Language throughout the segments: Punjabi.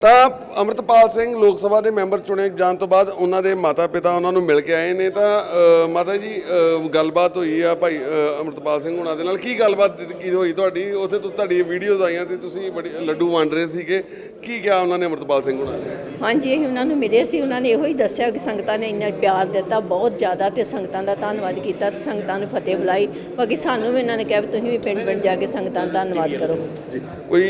ਤਾਂ ਅਮਰਤਪਾਲ ਸਿੰਘ ਲੋਕ ਸਭਾ ਦੇ ਮੈਂਬਰ ਚੁਣੇ ਜਾਣ ਤੋਂ ਬਾਅਦ ਉਹਨਾਂ ਦੇ ਮਾਤਾ ਪਿਤਾ ਉਹਨਾਂ ਨੂੰ ਮਿਲ ਕੇ ਆਏ ਨੇ ਤਾਂ ਮਾਤਾ ਜੀ ਗੱਲਬਾਤ ਹੋਈ ਆ ਭਾਈ ਅਮਰਤਪਾਲ ਸਿੰਘ ਉਹਨਾਂ ਦੇ ਨਾਲ। ਕੀ ਗੱਲਬਾਤ ਕੀ ਹੋਈ ਤੁਹਾਡੀ? ਉੱਥੇ ਤੋਂ ਤੁਹਾਡੀ ਵੀਡੀਓਜ਼ ਆਈਆਂ ਤੇ ਤੁਸੀਂ ਬੜੀ ਲੱਡੂ ਵੰਡ ਰਹੇ ਸੀਗੇ। ਕੀ ਕਿਹਾ ਉਹਨਾਂ ਨੇ ਅਮਰਤਪਾਲ ਸਿੰਘ ਉਹਨਾਂ ਨੇ? ਹਾਂਜੀ ਅਸੀਂ ਉਹਨਾਂ ਨੂੰ ਮਿਲੇ ਸੀ। ਉਹਨਾਂ ਨੇ ਇਹੋ ਹੀ ਦੱਸਿਆ ਕਿ ਸੰਗਤਾਂ ਨੇ ਇੰਨਾ ਪਿਆਰ ਦਿੱਤਾ ਬਹੁਤ ਜ਼ਿਆਦਾ ਤੇ ਸੰਗਤਾਂ ਦਾ ਧੰਨਵਾਦ ਕੀਤਾ ਤੇ ਸੰਗਤਾਂ ਨੂੰ ਫਤਿਹ ਬੁਲਾਈ। ਬਾਕੀ ਸਾਨੂੰ ਵੀ ਇਹਨਾਂ ਨੇ ਕਿਹਾ ਵੀ ਤੁਸੀਂ ਵੀ ਪਿੰਡ ਪਿੰਡ ਜਾ ਕੇ ਸੰਗਤਾਂ ਦਾ ਧੰਨਵਾਦ ਕਰੋ। ਜੀ ਕੋਈ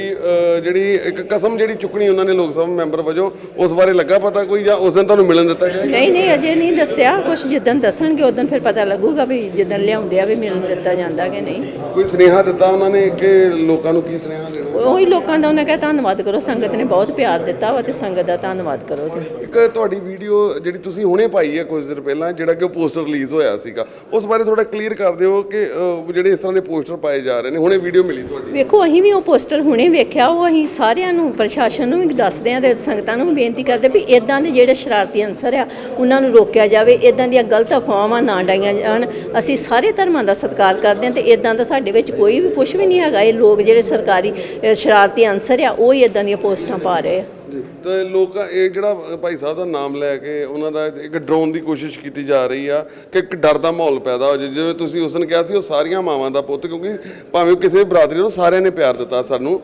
ਜਿਹੜੀ ਇੱਕ ਕਸਮ ਜਿਹੜੀ ਚੁੱਕਣੀ ਉਹਨਾਂ ਨੇ ਲੋਕ ਸਭਾ ਮੈਂਬਰ ਵਜੋਂ ਉਸ ਬਾਰੇ ਲੱਗਾ ਪਤਾ ਕੋਈ ਜਾਂ ਉਸ ਦਿਨ ਤੁਹਾਨੂੰ ਮਿਲਣ ਦਿੱਤਾ ਗਿਆ? ਨਹੀਂ ਨਹੀਂ ਅਜੇ ਨਹੀਂ ਦੱਸਿਆ। ਕੁਝ ਜਿੱਦਣ ਦੱਸਣਗੇ ਉਦੋਂ ਫਿਰ ਪਤਾ ਲੱਗੂਗਾ ਵੀ ਜਿੱਦਣ ਲਿਆਉਂਦੇ ਆ ਵੀ ਮਿਲਣ ਦਿੱਤਾ ਜਾਂਦਾ ਕਿ ਨਹੀਂ। ਕੋਈ ਸੁਨੇਹਾ ਦਿੱਤਾ ਉਹਨਾਂ ਨੇ ਕਿ ਲੋਕਾਂ ਨੂੰ ਕੀ ਸੁਨੇਹਾ ਦੇਣਾ? ਉਹੀ ਲੋਕਾਂ ਦਾ ਉਹਨਾਂ ਕਿਹਾ ਧੰਨਵਾਦ ਕਰੋ ਸੰਗਤ ਨੇ ਬਹੁਤ ਪਿਆਰ ਦਿੱਤਾ ਵਾ ਤੇ ਸੰਗਤ ਦਾ ਧੰਨਵਾਦ ਕਰੋ ਜੀ। ਇੱਕ ਤੁਹਾਡੀ ਵੀਡੀਓ ਜਿਹੜੀ ਤੁਸੀਂ ਹੁਣੇ ਪਾਈ ਹੈ ਕੁਝ ਦਿਨ ਪਹਿਲਾਂ ਜਿਹੜਾ ਕਿ ਉਹ ਪੋਸਟਰ ਰਿਲੀਜ਼ ਹੋਇਆ ਸੀਗਾ ਉਸ ਬਾਰੇ ਥੋੜਾ ਕਲੀਅਰ ਕਰ ਦਿਓ ਕਿ ਅਹ, ਜਿਹੜੇ ਇਸ ਤਰ੍ਹਾਂ ਦੇ ਪੋਸਟਰ ਪਾਏ ਜਾ ਰਹੇ ਨੇ। ਹੁਣੇ ਵੀਡੀਓ ਮਿਲੀ ਤੁਹਾਡੀ। ਵੇਖੋ ਅਸੀਂ ਵੀ ਉਹ ਪੋਸਟਰ ਹੁਣੇ ਵੇਖਿਆ ਉਹ ਅਸੀਂ ਸਾਰਿਆਂ ਨੂੰ ਪ੍ਰਸ਼ਾਸਨ ਨੂੰ ਵੀ ਦੱਸਦੇ ਆਂ ਤੇ ਸੰਗਤਾਂ ਨੂੰ ਵੀ ਬੇਨਤੀ ਕਰਦੇ ਵੀ ਇਦਾਂ ਦੇ ਜਿਹੜੇ ਸ਼ਰਾਰਤੀ ਅੰਸਰ ਆ, ਉਹਨਾਂ ਨੂੰ ਰੋਕਿਆ ਜਾਵੇ ਇਦਾਂ ਦੀਆਂ ਗਲਤ ਅਫਵਾਹਾਂ ਨਾ ਡਾਈਆਂ ਜਾਣ। ਅਸੀਂ ਸਾਰੇ ਧਰਮਾਂ ਦਾ ਸਤਿਕਾਰ ਕਰਦੇ ਆਂ ਤੇ ਇਦਾਂ ਦਾ ਸਾਡੇ ਵਿੱਚ ਕੋਈ ਵੀ ਕੁਝ ਵੀ ਨਹੀਂ ਹੈਗਾ। ਇਹ ਲੋਕ ਜਿਹੜੇ ਸਰਕਾਰੀ ਸ਼ਰਾਰਤੀ ਅੰਸਰ ਆ, ਉਹ ਹੀ ਇਦਾਂ ਦੀਆਂ ਪੋਸਟਾਂ ਪਾ ਰਹੇ ਆ। ਜੀ। ਤੇ ਲੋਕ ਇਹ ਜਿਹੜਾ ਭਾਈ ਸਾਹਿਬ ਦਾ ਨਾਮ ਲੈ ਕੇ ਉਹਨਾਂ ਦਾ ਇੱਕ ਡਰਾਉਣ ਦੀ ਕੋਸ਼ਿਸ਼ ਕੀਤੀ ਜਾ ਰਹੀ ਆ ਕਿ ਇੱਕ ਡਰ ਦਾ ਮਾਹੌਲ ਪੈਦਾ ਹੋ ਜਾਏ। ਜਿਵੇਂ ਤੁਸੀਂ ਉਸ ਦਿਨ ਕਿਹਾ ਸੀ, ਉਹ ਸਾਰੀਆਂ ਮਾਵਾਂ ਦਾ ਪੁੱਤ, ਕਿਉਂਕਿ ਭਾਵੇਂ ਕਿਸੇ ਬਰਾਦਰੀ ਨੂੰ ਸਾਰਿਆਂ ਨੇ ਪਿਆਰ ਦਿੱਤਾ ਸਾਨੂੰ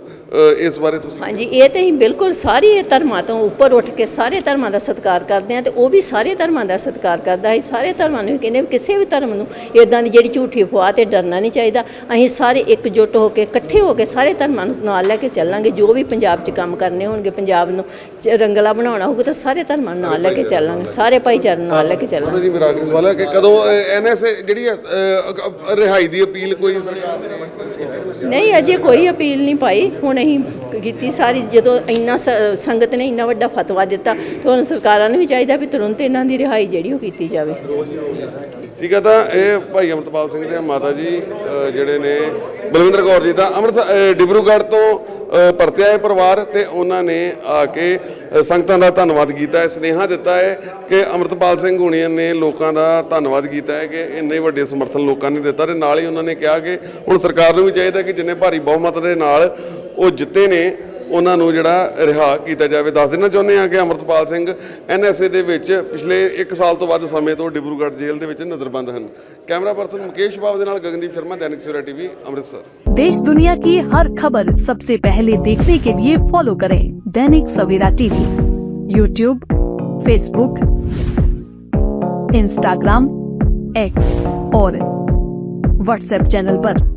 ਇਸ ਬਾਰੇ ਤੁਸੀਂ ਹਾਂਜੀ, ਇਹ ਤੇ ਅਸੀਂ ਬਿਲਕੁਲ ਸਾਰੇ ਧਰਮਾਂ ਤੋਂ ਉੱਪਰ ਉੱਠ ਕੇ ਸਾਰੇ ਧਰਮਾਂ ਦਾ ਸਤਿਕਾਰ ਕਰਦੇ ਹਾਂ ਤੇ ਉਹ ਵੀ ਸਾਰੇ ਧਰਮਾਂ ਦਾ ਸਤਿਕਾਰ ਕਰਦਾ ਹੈ। ਸਾਰੇ ਧਰਮਾਂ ਨੂੰ ਕਹਿੰਦੇ ਕਿਸੇ ਵੀ ਧਰਮ ਨੂੰ ਇਦਾਂ ਦੀ ਜਿਹੜੀ ਝੂਠੀ ਅਫਵਾਹ ਤੇ ਡਰਨਾ ਨਹੀਂ ਚਾਹੀਦਾ। ਅਸੀਂ ਸਾਰੇ ਇਕਜੁੱਟ ਹੋ ਕੇ, ਇਕੱਠੇ ਹੋ ਕੇ ਸਾਰੇ ਧਰਮਾਂ ਨੂੰ ਨਾਲ ਲੈ ਕੇ ਚੱਲਾਂਗੇ। ਜੋ ਵੀ ਪੰਜਾਬ 'ਚ ਕੰਮ ਕਰਨੇ ਹੋਣਗੇ, ਪੰਜਾਬ ਨੂੰ ਰੰਗਲਾ ਬਣਾਉਣਾ ਹੋਊਗਾ ਤਾਂ ਸਾਰੇ ਧਰਮਾਂ ਨੂੰ ਨਾਲ ਲੈ ਕੇ ਚੱਲਾਂਗੇ ਸਾਰੇ ਭਾਈਚਾਰੇ ਨੂੰ ਨਾਲ ਲੈ ਕੇ ਚੱਲਾਂਗੇ। ਜੀ ਮੇਰਾ ਆਖਰੀ ਸਵਾਲ ਹੈ ਕਿ ਕਦੋਂ ਐਨਐਸਏ ਜਿਹੜੀ ਰਿਹਾਈ ਦੀ ਅਪੀਲ ਕੋਈ ਸਰਕਾਰ ਨੇ ਨਹੀਂ ਅਜੇ ਕੋਈ ਅਪੀਲ ਨਹੀਂ ਪਾਈ। ਹੁਣ ਅਸੀਂ ਕੀਤੀ ਸਾਰੀ ਜਦੋਂ ਇੰਨਾ ਸੰਗਤ ਨੇ ਇੰਨਾ ਵੱਡਾ ਫਤਵਾ ਦਿੱਤਾ ਤਾਂ ਹੁਣ ਸਰਕਾਰਾਂ ਨੂੰ ਵੀ ਚਾਹੀਦਾ ਵੀ ਤੁਰੰਤ ਇਹਨਾਂ ਦੀ ਰਿਹਾਈ ਜਿਹੜੀ ਉਹ ਕੀਤੀ ਜਾਵੇ। ਠੀਕ ਹੈ ਤਾਂ ਇਹ ਭਾਈ ਅਮਰਤਪਾਲ ਸਿੰਘ ਦੇ ਮਾਤਾ ਜੀ ਜਿਹੜੇ ਨੇ ਬਲਵਿੰਦਰ ਕੌਰ ਜੀ ਦਾ ਅੰਮ੍ਰਿਤਸਰ ਡਿਬਰੂਗੜ੍ਹ ਤੋਂ ਪਰਤਿਆ ਹੈ ਪਰਿਵਾਰ ਤੇ ਉਹਨਾਂ ਨੇ ਆ ਕੇ ਸੰਗਤਾਂ ਦਾ ਧੰਨਵਾਦ ਕੀਤਾ ਹੈ, ਸੁਨੇਹਾ ਦਿੱਤਾ ਹੈ ਕਿ ਅਮਰਤਪਾਲ ਸਿੰਘ ਹੁਣੀਆਂ ਨੇ ਲੋਕਾਂ ਦਾ ਧੰਨਵਾਦ ਕੀਤਾ ਹੈ ਕਿ ਇੰਨੇ ਵੱਡੇ ਸਮਰਥਨ ਲੋਕਾਂ ਨੇ ਦਿੱਤਾ ਤੇ ਨਾਲ ਹੀ ਉਹਨਾਂ ਨੇ ਕਿਹਾ ਕਿ ਹੁਣ ਸਰਕਾਰ ਨੂੰ ਵੀ ਚਾਹੀਦਾ ਕਿ ਜਿੰਨੇ ਭਾਰੀ ਬਹੁਮਤ ਦੇ ਨਾਲ ਉਹ ਜਿੱਤੇ ਨੇ ਉਹਨਾਂ ਨੂੰ ਜਿਹੜਾ ਰਿਹਾ ਕੀਤਾ ਜਾਵੇ ਦੱਸ ਦੇਣਾ ਚਾਹੁੰਦੇ ਹਾਂ ਕਿ ਅਮਰਤਪਾਲ ਸਿੰਘ ਐਨਐਸਏ ਦੇ ਵਿੱਚ ਪਿਛਲੇ 1 ਸਾਲ ਤੋਂ ਵੱਧ ਸਮੇਂ ਤੋਂ ਡਿਬਰੂਗੜ੍ਹ ਜੇਲ੍ਹ ਦੇ ਵਿੱਚ ਨਜ਼ਰਬੰਦ ਹਨ ਕੈਮਰਾ ਪਰਸਨ ਮੁਕੇਸ਼ ਬਾਬ ਦੇ ਨਾਲ ਗਗਨਦੀਪ ਸ਼ਰਮਾ ਦੈਨਿਕ ਸਵੇਰਾ ਟੀਵੀ ਅੰਮ੍ਰਿਤਸਰ देश दुनिया की हर खबर सबसे पहले देखने के लिए फॉलो करें Dainik Savera TV YouTube Facebook Instagram X और व्हाट्सएप चैनल पर।